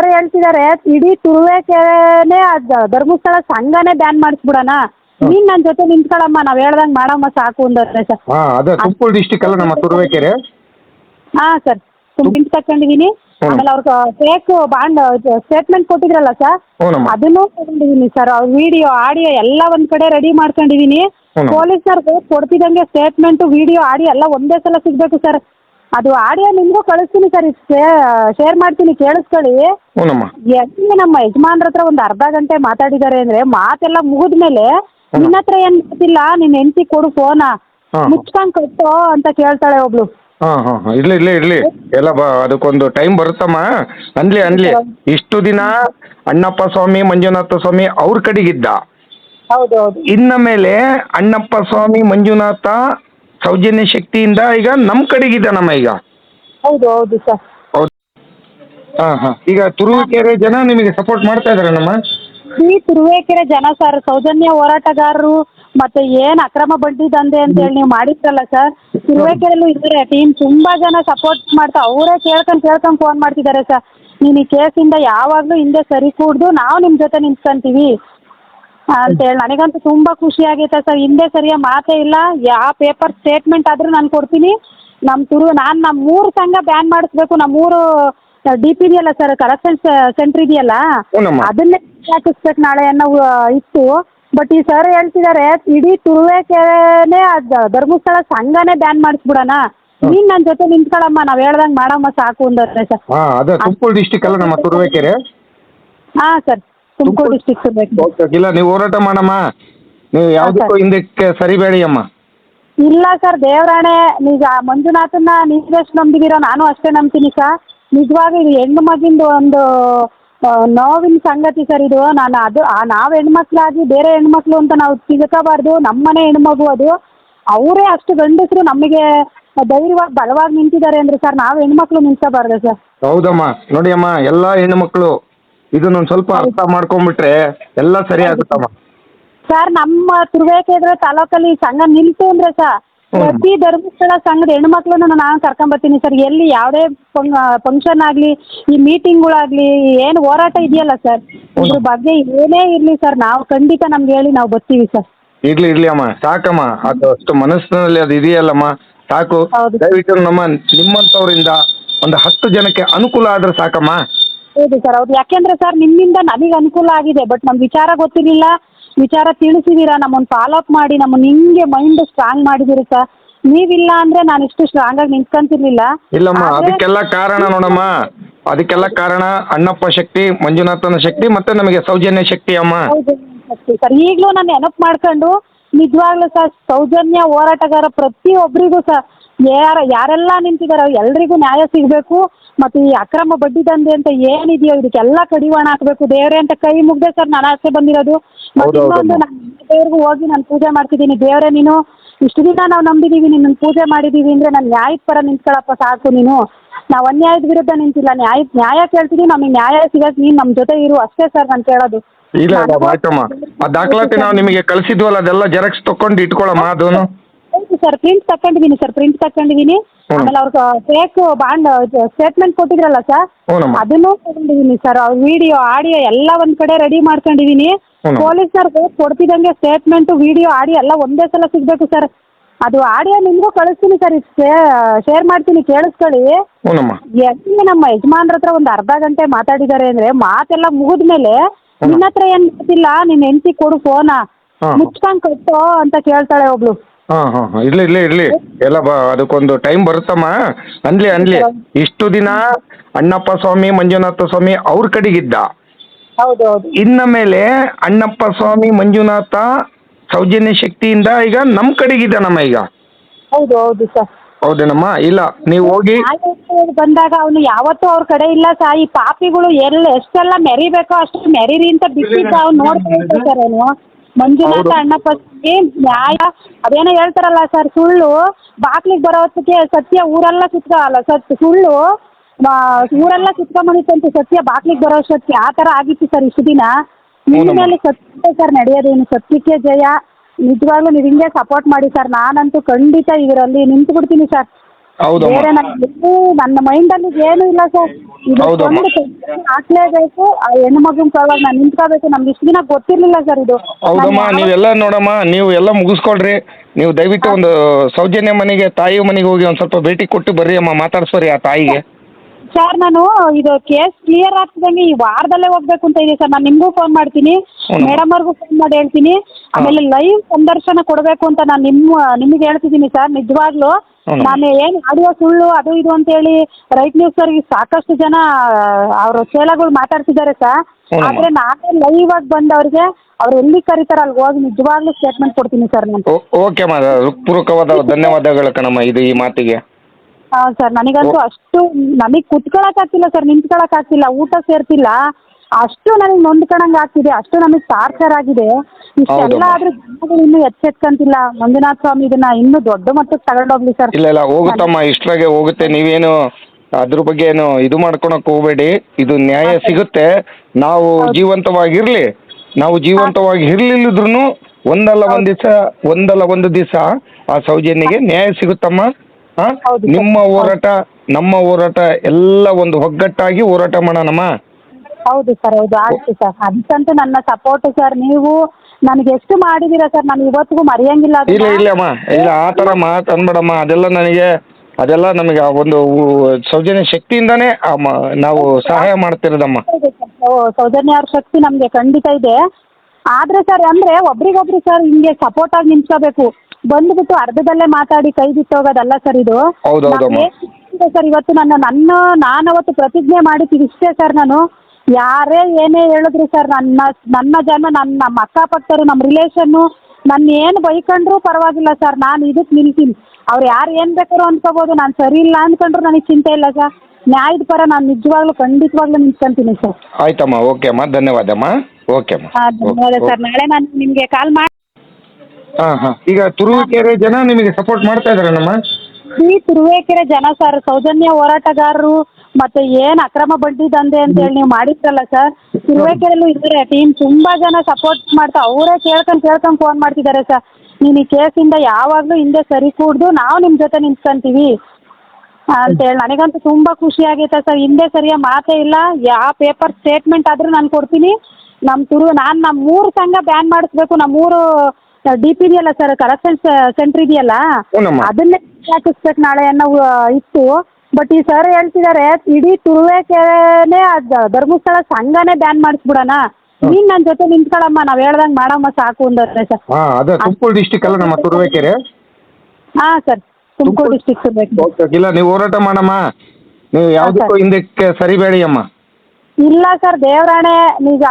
Sir ಹೇಳ್ತಿದ್ದಾರೆ ಇಡೀ ತುರುವೇಕೆರೆನೇ ಅದ್ ಧರ್ಮಸ್ಥಳ ಸಂಘನೇ ಬ್ಯಾನ್ ಮಾಡಿಸ್ಬಿಡೋಣ. ನೀನ್ ನನ್ನ ಜೊತೆ ನಿಂತ್ಕೊಳಮ್ಮ ನಾವ್ ಹೇಳ್ದಂಗ್ ಮಾಡಮ್ಮ ಸಾಕು ಅಂದ್ರೆ ಸರ್ ಹಾ ಅದೇ ತುಮಕೂರು ಡಿಸ್ಟಿಕ್ ಅಲ್ಲ ನಮ್ಮ ತುರುವೇಕೆರೆ ಹಾ ಸರ್ ನಿಂತ್ಕೊಂಡಿದೀನಿ ಹ್ಮ್. ಆಮೇಲೆ ಅವ್ರ ಫೇಕ್ ಬಾಂಡ್ ಸ್ಟೇಟ್ಮೆಂಟ್ ಕೊಟ್ಟಿದ್ರಲ್ಲ ಸರ್ ಹ್ಞೂನಮ್ಮ ಅದನ್ನು ತಗೊಂಡಿದೀನಿ ಸರ್ ಅವ್ರ ವಿಡಿಯೋ ಆಡಿಯೋ ಎಲ್ಲ ಒಂದ್ ಕಡೆ ರೆಡಿ ಮಾಡ್ಕೊಂಡಿದೀನಿ. ಪೊಲೀಸ್ ಪೊಲೀಸರ್ಗೆ ಕೊಡ್ತಿದಂಗೆ ಸ್ಟೇಟ್ಮೆಂಟ್ ವಿಡಿಯೋ ಆಡಿಯೋ ಎಲ್ಲ ಒಂದೇ ಸಲ ಸಿಗಬೇಕು ಸರ್ ಅದು ಆಡಿಯೋ ನಿಮಗೂ ಕಳಿಸ್ತೀನಿ ಸರ್ ಶೇರ್ ಮಾಡ್ತೀನಿ ಕೇಳಿಸ್ಕೊಳ್ಳಿ. ಹ್ಞೂನಮ್ಮ ನಮ್ಮ ಯಜಮಾನ್ರ ಹತ್ರ ಒಂದು ಅರ್ಧ ಗಂಟೆ ಮಾತಾಡಿದ್ದಾರೆ ಅಂದ್ರೆ ಮಾತೆಲ್ಲ ಮುಗಿದ ಮೇಲೆ. ನಿನ್ನ ಹತ್ರ ಏನು ಗೊತ್ತಿಲ್ಲ ನಿನ್ನ ಹೆಂಡತಿ ಕೊಡು ಫೋನ ಹಾಂ. ಮುಚ್ಕೊಂಡು ಕಟ್ಟು ಅಂತ ಕೇಳ್ತಾಳೆ ಒಬ್ಳು. ಹಾಂ ಹಾಂ ಹಾಂ. ಇರ್ಲಿ ಇರ್ಲಿ ಇರ್ಲಿ. ಎಲ್ಲ ಬಾ ಅದಕ್ಕೊಂದು ಟೈಮ್ ಬರುತ್ತಮ್ಮ. ಅನ್ಲಿ ಅನ್ಲಿ. ಇಷ್ಟು ದಿನ ಅಣ್ಣಪ್ಪ ಸ್ವಾಮಿ ಮಂಜುನಾಥ ಸ್ವಾಮಿ ಅವ್ರ ಕಡೆಗಿದ್ದ. ಹೌದು ಹೌದು. ಇನ್ನ ಮೇಲೆ ಅಣ್ಣಪ್ಪ ಸ್ವಾಮಿ ಮಂಜುನಾಥ ಸೌಜನ್ಯ ಶಕ್ತಿಯಿಂದ ಈಗ ನಮ್ಮ ಕಡೆಗಿದ್ದಾನಮ್ಮ ಈಗ. ಹೌದು ಹೌದು ಸರ್ ಹೌದು. ಹಾಂ ಹಾಂ. ಈಗ ತುರುವೇಕೆರೆ ಜನ ನಿಮಗೆ ಸಪೋರ್ಟ್ ಮಾಡ್ತಾ ಇದ್ದಾರಣ್ಣಮ್ಮ ಈ ತುರುವೇಕೆರೆ ಜನ ಸರ್ ಸೌಜನ್ಯ ಹೋರಾಟಗಾರರು ಮತ್ತೆ ಏನ್ ಅಕ್ರಮ ಬಡ್ಡಿ ದಂಧೆ ಅಂತ ಹೇಳಿ ನೀವು ಮಾಡಿದ್ರಲ್ಲ ಸರ್ ತುರುವೇಕೆರೆಲ್ಲೂ ಇದ್ದಾರೆ ಟೀಮ್ ತುಂಬಾ ಜನ ಸಪೋರ್ಟ್ ಮಾಡ್ತಾ ಅವರೇ ಕೇಳ್ಕೊಂಡ್ ಕೇಳ್ಕೊಂಡ್ ಫೋನ್ ಮಾಡ್ತಿದ್ದಾರೆ ಸರ್ ನೀನ್ ಈ ಕೇಸಿಂದ ಯಾವಾಗ್ಲೂ ಹಿಂದೆ ಸರಿ ಕೂಡ್ದು ನಾವು ನಿಮ್ ಜೊತೆ ನಿಂತ್ಕೊಂತೀವಿ. ಅಂತೇಳಿ ನನಗಂತೂ ತುಂಬಾ ಖುಷಿ ಆಗೈತೆ ಸರ್. ಹಿಂದೆ ಸರಿಯಾಗಿ ಮಾತೇ ಇಲ್ಲ. ಯಾವ ಪೇಪರ್ ಸ್ಟೇಟ್ಮೆಂಟ್ ಆದ್ರೂ ನಾನು ಕೊಡ್ತೀನಿ. ನಮ್ಮ ತುರು ನಾನು ನಮ್ಮ ಮೂರು ಸಂಘ ಬ್ಯಾನ್ ಮಾಡಿಸ್ಬೇಕು. ನಮ್ಮ ಮೂರು ಡಿ ಪಿ ಇದೆಯಲ್ಲ ಸರ್ ಕರೆಕ್ಷನ್ ಸೆಂಟ್ರ್ ಇದೆಯಲ್ಲ? ಹ್ಞೂನಮ್ಮ ಅದನ್ನೇ ಹಾಕಿಸ್ಬೇಕು ನಾಳೆ ಅನ್ನೋ ಇತ್ತು. ಬಟ್ ಈ ಸರ್ ಹೇಳ್ತಿದ್ದಾರೆ ಇಡೀ ತುರುವೇಕೆರೆನೇ ಅದ್ ಧರ್ಮಸ್ಥಳ ಸಂಘನೇ ಬ್ಯಾನ್ ಮಾಡಿಸ್ಬಿಡೋಣ. ನೀನ್ ನನ್ನ ಜೊತೆ ನಿಂತ್ಕೊಳಮ್ಮ. ನಾವು ಹೇಳ್ದಂಗೆ ಮಾಡಮ್ಮ ಸಾಕು ಅಂದ್ರೆ ಸರ್. ಹಾಂ ಅದೇ ತುಮಕೂರು ಡಿಸ್ಟಿಕ್ ಅಲ್ಲ ನಮ್ಮ ತುರುವೇಕೆರೆ ಹಾಂ ಸರ್. ತುಮಕೂರು ಡಿಸ್ಟಿಕ್ ಬೇಕು. ಓಕೆ ಇಲ್ಲ ನೀವು ಹೋರಾಟ ಮಾಡಮ್ಮ. ನೀವು ಯಾವುದಕ್ಕೂ ಹಿಂದಕ್ಕೆ ಸರಿಬೇಡಿ ಅಮ್ಮ. ಇಲ್ಲ ಸರ್ ದೇವರಾಣೆ ನೀವು ಮಂಜುನಾಥನ್ನ ನೀವೆಷ್ಟು ನಂಬಿದ್ದೀರೋ ನಾನು ಅಷ್ಟೇ ನಂಬ್ತೀನಿ ಸರ್. ನಿಜವಾಗಿ ಇದು ಹೆಣ್ಣು ಮಗಿಂದು ಒಂದು ಆ, ನೋವಿನ ಸಂಗತಿ ಸರ್ ಇದು. ನಾನು ಅದು ಆ, ನಾವು ಹೆಣ್ಮಕ್ಳಾಗಿ ಬೇರೆ ಹೆಣ್ಮಕ್ಳು ಅಂತ ನಾವು ತಿಳ್ಕೋಬಾರ್ದು. ನಮ್ಮನೆ ಹೆಣ್ಮಗು ಅದು. ಅವರೇ ಅಷ್ಟು ಗಂಡಸರು ನಮಗೆ ಧೈರ್ಯವಾಗಿ ಬಲವಾಗಿ ನಿಂತಿದ್ದಾರೆ ಅಂದ್ರೆ ಸರ್ ನಾವು ಹೆಣ್ಮಕ್ಳು ನಿಂತಬಾರ್ದು ಸರ್. ಹೌದಮ್ಮ. ನೋಡಿ ಅಮ್ಮ ಎಲ್ಲ ಹೆಣ್ಣುಮಕ್ಕಳು ಇದನ್ನೊಂದು ಸ್ವಲ್ಪ ಅರ್ಥ ಮಾಡ್ಕೊಂಡ್ಬಿಟ್ರೆ ಎಲ್ಲ ಸರಿ ಆಗುತ್ತಮ್ಮ. ಸರ್ ನಮ್ಮ ತುರುವೇಕೆರೆ ತಾಲೂಕಲ್ಲಿ ಸಂಘ ನಿಲ್ತು ಅಂದ್ರೆ ಸರ್ ಪ್ರತಿ ಧರ್ಮಸ್ಥಳ ಸಂಘದ ಹೆಣ್ಮಕ್ಳನ್ನ ನಾನು ಕರ್ಕೊಂಬರ್ತೀನಿ ಸರ್. ಎಲ್ಲಿ ಯಾವ್ದೇ ಫಂಕ್ಷನ್ ಆಗಲಿ ಈ ಮೀಟಿಂಗ್ಗಳಾಗಲಿ ಏನು ಹೋರಾಟ ಇದೆಯಲ್ಲ ಸರ್? ಇದ್ರ ಬಗ್ಗೆ ಏನೇ ಇರಲಿ ಸರ್ ನಾವು ಖಂಡಿತ ನಮ್ಗೆ ಹೇಳಿ ನಾವು ಬರ್ತೀವಿ ಸರ್. ಇರ್ಲಿ ಇರ್ಲಿ ಅಮ್ಮ. ಸಾಕಮ್ಮ. ಅದು ಅಷ್ಟು ಮನಸ್ಸಿನಲ್ಲಿ ಅದು ಇದೆಯಲ್ಲಮ್ಮ. ಸಾಕು. ದಯವಿಟ್ಟು ನಮ್ಮ ನಿಮ್ಮಂತವರಿಂದ ಒಂದು ಹತ್ತು ಜನಕ್ಕೆ ಅನುಕೂಲ ಆದ್ರೆ ಸಾಕಮ್ಮ. ಹೌದು ಸರ್ ಹೌದು. ಯಾಕೆಂದ್ರೆ ಸರ್ ನಿಮ್ಮಿಂದ ನನಗೆ ಅನುಕೂಲ ಆಗಿದೆ ಬಟ್ ನಮ್ಮ ವಿಚಾರ ಗೊತ್ತಿರಲಿಲ್ಲ. ವಿಚಾರ ತಿಳಿಸಿದೀರಾ? ನಮ್ಮನ್ನು ಫಾಲೋ ಅಪ್ ಮಾಡಿ ನಮ್ಮನ್ನು ಹಿಂಗೆ ಮೈಂಡ್ ಸ್ಟ್ರಾಂಗ್ ಮಾಡಿದಿರಿ ಸರ್. ನೀವಿಲ್ಲ ಅಂದ್ರೆ ನಾನು ಇಷ್ಟು ಸ್ಟ್ರಾಂಗ್ ಆಗಿ ನಿಂತ್ಕೊಂತಿರ್ಲಿಲ್ಲ. ಇಲ್ಲಮ್ಮ ಆದ್ರೆ- ಅದಕ್ಕೆಲ್ಲ ಕಾರಣ ನೋಡಮ್ಮ. ಅದಕ್ಕೆಲ್ಲ ಕಾರಣ ಅಣ್ಣಪ್ಪ ಶಕ್ತಿ ಮಂಜುನಾಥನ ಶಕ್ತಿ ಮತ್ತೆ ನಮಗೆ ಸೌಜನ್ಯ ಶಕ್ತಿ ಅಮ್ಮ. ಹೌದು ಸರ್. ಈಗಲೂ ನಾನು ನೆನಪು ಮಾಡ್ಕೊಂಡು ನಿಜವಾಗ್ಲೂ ಸರ್ ಸೌಜನ್ಯ ಹೋರಾಟಗಾರ ಪ್ರತಿಯೊಬ್ಬರಿಗೂ ಸರ್ ಯಾರ ಯಾರೆಲ್ಲ ನಿಂತಿದ್ದಾರೆ ಎಲ್ರಿಗೂ ನ್ಯಾಯ ಸಿಗಬೇಕು. ಮತ್ತು ಈ ಅಕ್ರಮ ಬಡ್ಡಿ ದಂಧೆ ಅಂತ ಏನಿದೆಯೋ ಇದಕ್ಕೆಲ್ಲ ಕಡಿವಾಣ ಹಾಕಬೇಕು. ದೇವ್ರೆ ಅಂತ ಕೈ ಮುಗ್ದೆ ಸರ್ ನಾನು ಆಸೆ ಬಂದಿರೋದು. ಮತ್ತು ಹೌದು, ಹೌದು. ಇನ್ನೊಂದು ನಾನು ದೇವ್ರಿಗೂ ಹೋಗಿ ನಾನು ಪೂಜೆ ಮಾಡ್ತಿದ್ದೀನಿ. ದೇವ್ರೆ ನೀನು ಇಷ್ಟು ದಿನ ನಾವು ನಂಬಿದೀವಿ ನಿನ್ನ ಪೂಜೆ ಮಾಡಿದೀವಿ ಅಂದ್ರೆ ನಾನು ನ್ಯಾಯದ ಪರ ನಿಂತ್ಕೊಳಪ್ಪ ಸಾಕು ನೀನು. ನಾವು ಅನ್ಯಾಯದ ವಿರುದ್ಧ ನಿಂತಿಲ್ಲ. ನ್ಯಾಯ ನ್ಯಾಯ ಕೇಳ್ತೀನಿ ನಮಗೆ ನ್ಯಾಯ ಸಿಗಕ್ಕೆ ನೀನು ನಮ್ಮ ಜೊತೆ ಇರು ಅಷ್ಟೇ ಸರ್ ನಾನು ಕೇಳೋದು. ಇಲ್ಲ ಇಲ್ಲ ಆಯ್ತಮ್ಮ ಆ ದಾಖಲಾತಿ ನಾವು ನಿಮಗೆ ಕಳಿಸಿದ್ವಲ್ಲ ಅದೆಲ್ಲ ಜೆರಾಕ್ಸ್ ತಕೊಂಡು ಇಟ್ಕೊಳಮ್ಮ ಅದನ್ನು. ಸರ್ ಪ್ರಿಂಟ್ ತಕೊಂಡಿದ್ದೀನಿ ಸರ್ ಪ್ರಿಂಟ್ ತಕೊಂಡಿದ್ದೀನಿ ಹ್ಮ್. ಆಮೇಲೆ ಅವ್ರ ಫೇಕ್ ಬಾಂಡ್ ಸ್ಟೇಟ್ಮೆಂಟ್ ಕೊಟ್ಟಿದ್ರಲ್ಲ ಸರ್ ಹ್ಞೂನಮ್ಮ. ಅದನ್ನು ತಗೊಂಡಿದ್ದೀನಿ ಸರ್. ಅವ್ರ ವಿಡಿಯೋ ಆಡಿಯೋ ಎಲ್ಲ ಒಂದ್ ಕಡೆ ರೆಡಿ ಮಾಡ್ಕೊಂಡಿದ್ದೀನಿ ಪೊಲೀಸ್ ಪೊಲೀಸರ್ಗೆ ಕೊಡ್ತಿದ್ದಂಗೆ ಸ್ಟೇಟ್ಮೆಂಟ್ ವಿಡಿಯೋ ಆಡಿಯೋ ಎಲ್ಲ ಒಂದೇ ಸಲ ಸಿಗ್ಬೇಕು ಸರ್. ಅದು ಆಡಿಯೋ ನಿಮಗೂ ಕಳಿಸ್ತೀನಿ ಸರ್ ಶೇರ್ ಮಾಡ್ತೀನಿ ಕೇಳಿಸ್ಕೊಳ್ಳಿ. ಹ್ಞೂನಮ್ಮ. ನಮ್ಮ ಯಜಮಾನ್ರ ಹತ್ರ ಒಂದು ಅರ್ಧ ಗಂಟೆ ಮಾತಾಡಿದಾರೆ ಅಂದ್ರೆ ಮಾತೆಲ್ಲ ಮುಗಿದ್ಮೇಲೆ. ನಿನ್ನ ಹತ್ರ ಏನ್ ಗೊತ್ತಿಲ್ಲ ನಿನ್ನ ಹೆಂಡತಿ ಕೊಡು ಫೋನ ಮುಚ್ಕೊಂಡ್ ಕಟ್ಟು ಅಂತ ಕೇಳ್ತಾಳೆ ಒಬ್ಳು. ಹಾಂ ಹಾಂ ಹಾಂ. ಇರ್ಲಿ ಇರ್ಲಿ ಇರ್ಲಿ. ಎಲ್ಲ ಬಾ ಅದಕ್ಕೊಂದು ಟೈಮ್ ಬರುತ್ತಮ್ಮ. ಅನ್ಲಿ ಅನ್ಲಿ. ಇಷ್ಟು ದಿನ ಅಣ್ಣಪ್ಪ ಸ್ವಾಮಿ ಮಂಜುನಾಥ ಸ್ವಾಮಿ ಅವ್ರ ಕಡೆಗಿದ್ದ. ಹೌದು ಹೌದು ಇನ್ನ ಮೇಲೆ ಅಣ್ಣಪ್ಪ ಸ್ವಾಮಿ ಮಂಜುನಾಥ ಸೌಜನ್ಯ ಶಕ್ತಿಯಿಂದ ಈಗ ನಮ್ಮ ಕಡೆಗಿದ್ದಾನಮ್ಮ ಈಗ. ಹೌದು ಹೌದು ಸರ್. ಹೌದೇನಮ್ಮ? ಇಲ್ಲ ನೀವು ಹೋಗಿ. ಬಂದಾಗ ಅವನು ಯಾವತ್ತೂ ಅವ್ರ ಕಡೆ ಇಲ್ಲ ಸರ್. ಈ ಪಾಪಿಗಳು ಎಲ್ಲ ಎಷ್ಟೆಲ್ಲ ಮೆರಿಬೇಕೋ ಅಷ್ಟು ಮೆರೀರಿ ಅಂತ ಬಿಟ್ಟಿದ್ದ. ಅವ್ನು ನೋಡ್ತಾ ಇರ್ತಾರೆ ಸರ್ ಅವನು. ಮಂಜುನಾಥ ಹೌದು. ಅಣ್ಣಪ್ಪ ನ್ಯಾಯ. ಅದೇನೋ ಹೇಳ್ತಾರಲ್ಲ ಸರ್ ಸುಳ್ಳು. ಬಾಗ್ಲಿಗೆ ಬರೋ ಹೊತ್ತಿಗೆ ಸತ್ಯ ಊರೆಲ್ಲ ಸುತ್ತ ಅಲ್ಲ ಸತ್ ಸುಳ್ಳು. ಊರೆಲ್ಲ ಕಿತ್ಕೊಂಬಣಿತ್ತಂತೆ ಸತ್ಯ ಬಾಗ್ಲಿಗೆ ಬರೋ ಸತ್ಯ ಆ ತರ ಆಗಿತ್ತು ಸರ್ ಇಷ್ಟು ದಿನ. ನಿಮ್ಮಲ್ಲಿ ಮೇಲೆ ಸತ್ಯ ಸರ್ ನಡೆಯೋದೇನು? ಸತ್ಯಕ್ಕೆ ಜಯ. ನಿಜವಾಗ್ಲೂ ನೀವು ಹಿಂಗೆ ಸಪೋರ್ಟ್ ಮಾಡಿ ಸರ್ ನಾನಂತೂ ಖಂಡಿತ ಇದರಲ್ಲಿ ನಿಂತು ಬಿಡ್ತೀನಿ ಸರ್ ಹೌದಮ್ಮ. ಬೇರೆ ಅಲ್ಲಿ ಏನು ನನ್ನ ಮೈಂಡಲ್ಲಿ ಏನೂ ಇಲ್ಲ ಸರ್ ಇದು ಹೌದಮ್ಮ. ಒಂದು ಕೆಲ್ಸ ಹಾಕ್ಲೇಬೇಕು ಆ ಹೆಣ್ಣು ಮಗು ಪರವಾಗಿ ನಾನು ನಿಂತ್ಕೋಬೇಕು. ನಮ್ಗೆ ಇಷ್ಟು ದಿನ ಗೊತ್ತಿರಲಿಲ್ಲ ಸರ್ ಇದು. ಹೌದಮ್ಮ ನಾನು ಯಾವ- ನೀವೆಲ್ಲ ನೋಡಮ್ಮ ನೀವು ಎಲ್ಲ ಮುಗಿಸ್ಕೊಳ್ರಿ. ನೀವು ದಯವಿಟ್ಟು ಒಂದು ಸೌಜನ್ಯ ಮನೆಗೆ ತಾಯಿ ಮನೆಗೆ ಹೋಗಿ ಒಂದು ಸ್ವಲ್ಪ ಭೇಟಿ ಕೊಟ್ಟು ಬರ್ರಿ ಅಮ್ಮ ಮಾತಾಡ್ಸೋರಿ ಆ ತಾಯಿಗೆ. ಸರ್ ನಾನು ಇದು ಕೇಸ್ ಕ್ಲಿಯರ್ ಆಗ್ತಿದಂಗೆ ಈ ವಾರದಲ್ಲೇ ಹೋಗ್ಬೇಕು ಅಂತ ಇದೆ ಸರ್ ನಾನು ನಿಮಗೂ ಫೋನ್ ಮಾಡ್ತೀನಿ. ಮೇಡಮ್ ಅವ್ರಿಗೂ ಫೋನ್ ಮಾಡಿ ಹೇಳ್ತೀನಿ. ಆಮೇಲೆ ಲೈವ್ ಸಂದರ್ಶನ ಕೊಡಬೇಕು ಅಂತ ನಾನು ನಿಮ್ಮ ನಿಮಗೆ ಹೇಳ್ತಿದ್ದೀನಿ ಸರ್ ನಿಜವಾಗ್ಲೂ ನಾನು ಏನು ಆಡಿಯೋ ಸುಳ್ಳು ಅದು ಇದು ಅಂತ ಹೇಳಿ ರೈಟ್ ನ್ಯೂಸ್ ಈ ಸಾಕಷ್ಟು ಜನ ಅವ್ರ ಚೇಲಗಳು ಮಾತಾಡ್ತಿದ್ದಾರೆ ಸರ್. ಆದ್ರೆ ಆದರೆ ನಾನೇ ಲೈವ್ ಆಗಿ ಬಂದವ್ರಿಗೆ ಅವ್ರು ಎಲ್ಲಿ ಕರೀತಾರೆ ಅಲ್ಲಿ ಹೋಗಿ ನಿಜವಾಗ್ಲೂ ಸ್ಟೇಟ್ಮೆಂಟ್ ಕೊಡ್ತೀನಿ ಸರ್ ನಾನು. ಓ- ಓಕೆ ಅಮ್ಮ ಹೃತ್ಪೂರ್ವಕವಾದ ಧನ್ಯವಾದಗಳು ಕಣಮ್ಮ ಇದು ಈ ಮಾತಿಗೆ. ಹೌದು ಸರ್ ನನಗಂತೂ ಅಷ್ಟು ನನಗೆ ಕುತ್ಕೊಳಕ್ಕಾಗ್ತಿಲ್ಲ ಸರ್ ನಿಂತ್ಕೊಳಕ್ ಆಗ್ತಿಲ್ಲ ಊಟ ಸೇರ್ತಿಲ್ಲ. ಅಷ್ಟು ನನಗೆ ನೊಂದ್ಕೊಳಂಗೆ ಆಗ್ತಿದೆ ಅಷ್ಟು ನಮಗೆ ಟಾರ್ಚರ್ ಆಗಿದೆ. ಇಷ್ಟೆಲ್ಲ. ಆದ್ರೂ ಜನಗಳು ಇನ್ನೂ ಎಚ್ಚೆತ್ಕೊಂತಿಲ್ಲ. ಮಂಜುನಾಥ ಸ್ವಾಮಿ ಇದನ್ನ ಇನ್ನೂ ದೊಡ್ಡ ಮಟ್ಟಕ್ಕೆ ತಗೊಂಡೋಗ್ಲಿ ಸರ್. ಇಲ್ಲ ಇಲ್ಲ ಹೋಗುತ್ತಮ್ಮ ಇಷ್ಟರಾಗೆ ಹೋಗುತ್ತೆ. ನೀವೇನು ಅದ್ರ ಬಗ್ಗೆ ಏನು ಇದು ಮಾಡ್ಕೊಳಕ್ ಹೋಗಬೇಡಿ. ಇದು ನ್ಯಾಯ ಸಿಗುತ್ತೆ. ನಾವು ಜೀವಂತವಾಗಿರ್ಲಿ. ನಾವು ಜೀವಂತವಾಗಿ ಇರ್ಲಿಲ್ಲದ್ರು ಒಂದಲ್ಲ ಒಂದ್ ದಿವಸ ಒಂದಲ್ಲ ಒಂದು ದಿವಸ ಆ ಸೌಜನ್ಯಗೆ ನ್ಯಾಯ ಸಿಗುತ್ತಮ್ಮ. ಆ? ಹೌದು ಸರ್. ನಿಮ್ಮ ಹೋರಾಟ ನಮ್ಮ ಹೋರಾಟ ಎಲ್ಲ ಒಂದು ಒಗ್ಗಟ್ಟಾಗಿ ಹೋರಾಟ ಮಾಡೋಣಮ್ಮ. ಹೌದು ಸರ್ ಹೌದು. ಆಯ್ತು ಸರ್ ಅದಕ್ಕಂತೂ ನನ್ನ ಸಪೋರ್ಟ್ ಸರ್ ನೀವು ನನಗೆ ಎಷ್ಟು ಮಾಡಿದ್ದೀರಾ ಸರ್ ನಾನು ಇವತ್ತಿಗೂ ಮರೆಯಂಗಿಲ್ಲ ಇಲ್ಲ ಇಲ್ಲ ಇಲ್ಲಮ್ಮ ಇಲ್ಲ ಆ ತರ ಮಾತು ಅನ್ಬೇಡಮ್ಮ. ಅದೆಲ್ಲ ನನಗೆ ಅದೆಲ್ಲ ನಮಗೆ ಆ ಒಂದು ಊ- ಸೌಜನ್ಯ ಶಕ್ತಿಯಿಂದಾನೇ ಆ ಮ- ನಾವು ಸಹಾಯ ಮಾಡ್ತಿರೋದಮ್ಮ. ಇದೆ ಸರ್. ಓ ಸೌಜನ್ಯ ಅವ್ರ ಶಕ್ತಿ ನಮಗೆ ಖಂಡಿತ ಇದೆ. ಆದ್ರೆ ಸರ್ ಅಂದ್ರೆ ಒಬ್ರಿಗೊಬ್ರು ಸರ್ ಹಿಂಗೆ ಸಪೋರ್ಟ್ ಆಗಿ ನಿಂತ್ಕೋಬೇಕು. ಬಂದ್ಬಿಟ್ಟು ಅರ್ಧದಲ್ಲೇ ಮಾತಾಡಿ ಕೈ ಬಿಟ್ಟು ಹೋಗೋದಲ್ಲ ಸರ್ ಇದು. ಹೌದು, ಹೌದಮ್ಮ. ಏನ್ ಸರ್ ಇವತ್ತು ನನ್ನ ನನ್ನ ನಾನು ಅವತ್ತು ಪ್ರತಿಜ್ಞೆ ಮಾಡಿ ಇಷ್ಟೇ ಸರ್ ನಾನು. ಯಾರೇ ಏನೇ ಹೇಳಿದ್ರು ಸರ್ ನನ್ನ ನನ್ನ ಜನ ನನ್ನ ನಮ್ಮ ಅಕ್ಕಪಕ್ಕರು ನಮ್ಮ ರಿಲೇಷನ್ನು ನನ್ನ ಏನು ಬೈಕೊಂಡ್ರು ಪರವಾಗಿಲ್ಲ ಸರ್ ನಾನು ಇದಕ್ಕೆ ನಿಲ್ತೀನಿ. ಅವ್ರು ಯಾರು ಏನು ಬೇಕಾದ್ರು ಅಂದ್ಕೋಬೋದು ನಾನು ಸರಿ ಇಲ್ಲ ಅಂದ್ಕೊಂಡ್ರು ನನಗೆ ಚಿಂತೆ ಇಲ್ಲ ಸರ್. ನ್ಯಾಯದ ಪರ ನಾನು ನಿಜವಾಗ್ಲೂ ಖಂಡಿತವಾಗ್ಲೂ ನಿಂತ್ಕೊಂತೀನಿ ಸರ್. ಆಯ್ತಮ್ಮ ಓಕೆ ಅಮ್ಮ ಧನ್ಯವಾದಮ್ಮ ಓಕೆ ಅಮ್ಮ ಹಾಂ ಧನ್ಯವಾದ ಸರ್. ನಾಳೆ ನಾನು ನಿಮಗೆ ಕಾಲ್ ಮಾಡಿ ಹಾಂ ಹಾಂ. ಈಗ ತುರುವೇಕೆರೆ ಜನ ನಿಮಗೆ ಸಪೋರ್ಟ್ ಮಾಡ್ತಾ ಇದ್ದಾರಣ್ಣಮ್ಮ ಈ ತುರುವೇಕೆರೆ ಜನ ಸರ್ ಸೌಜನ್ಯ ಹೋರಾಟಗಾರರು ಮತ್ತೆ ಏನು ಅಕ್ರಮ ಬಡ್ಡಿ ದಂಧೆ ಅಂತ ಹೇಳಿ ನೀವು ಮಾಡಿದ್ರಲ್ಲ ಸರ್ ಸಿರ್ವೇಕೆರೆಲ್ಲೂ ಇದ್ದಾರೆ ಟೀಮ್ ತುಂಬಾ ಜನ ಸಪೋರ್ಟ್ ಮಾಡ್ತಾ ಅವರೇ ಕೇಳ್ಕೊಂಡು ಕೇಳ್ಕೊಂಡು ಫೋನ್ ಮಾಡ್ತಿದ್ದಾರೆ ಸರ್ ನೀನ್ ಈ ಕೇಸಿಂದ ಯಾವಾಗ್ಲೂ ಹಿಂದೆ ಸರಿ ಕೂಡ್ದು ನಾವು ನಿಮ್ಮ ಜೊತೆ ನಿಂತ್ಕೊಂತೀವಿ ಅಂತೇಳಿ ನನಗಂತೂ ತುಂಬಾ ಖುಷಿ ಆಗೈತೆ ಸರ್ ಹಿಂದೆ ಸರಿಯಾಗಿ ಮಾತೇ ಇಲ್ಲ. ಯಾವ ಪೇಪರ್ ಸ್ಟೇಟ್ಮೆಂಟ್ ಆದ್ರೂ ನಾನು ಕೊಡ್ತೀನಿ. ನಮ್ಮ ತುರು ನಾನು ನಮ್ ಮೂರು ಸಂಘ ಬ್ಯಾನ್ ಮಾಡಿಸ್ಬೇಕು. ನಮ್ಮ ಮೂರು ಡಿ ಪಿ ಇದೆಯಲ್ಲ ಸರ್ ಕರೆಕ್ಷನ್ ಸೆಂಟರ್ ಇದೆಯಲ್ಲ. ಅದನ್ನೇ ಹಾಕಿಸ್ಬೇಕು ನಾಳೆ ಅನ್ನೋ ಇತ್ತು. ಬಟ್ ಈ ಸರ್ ಹೇಳ್ತಿದ್ದಾರೆ ಇಡೀ ತುರುವೇಕೆರೆನೇ ಅದು ಧರ್ಮಸ್ಥಳ ಸಂಘನೇ ಬ್ಯಾನ್ ಮಾಡಿಸ್ಬಿಡೋಣ. ನೀನ್ ನನ್ನ ಜೊತೆ ನಿಂತ್ಕೊಳಮ್ಮ ನಾವ್ ಹೇಳ್ದಂಗ್ ಮಾಡಮ್ಮ ಸಾಕು ಅಂದ್ರೆ ಸರ್ ಹಾಂ ಅದೇ ತುಮಕೂರು ಡಿಸ್ಟಿಕ್ ಅಲ್ಲ ನಮ್ಮ ತುರುವೇಕೆರೆ? ಹಾ ಸರ್ ತುಮಕೂರು ಡಿಸ್ಟಿಕ್ ಇಲ್ಲ ನೀವು ಹೋರಾಟ ಮಾಡಮ್ಮ. ನೀವು ಯಾವುದಕ್ಕೂ ಹಿಂದಕ್ಕೆ ಸರಿಬೇಡಿ ಅಮ್ಮ. ಇಲ್ಲ ಸರ್ ದೇವರಾಣೆ ಈಗ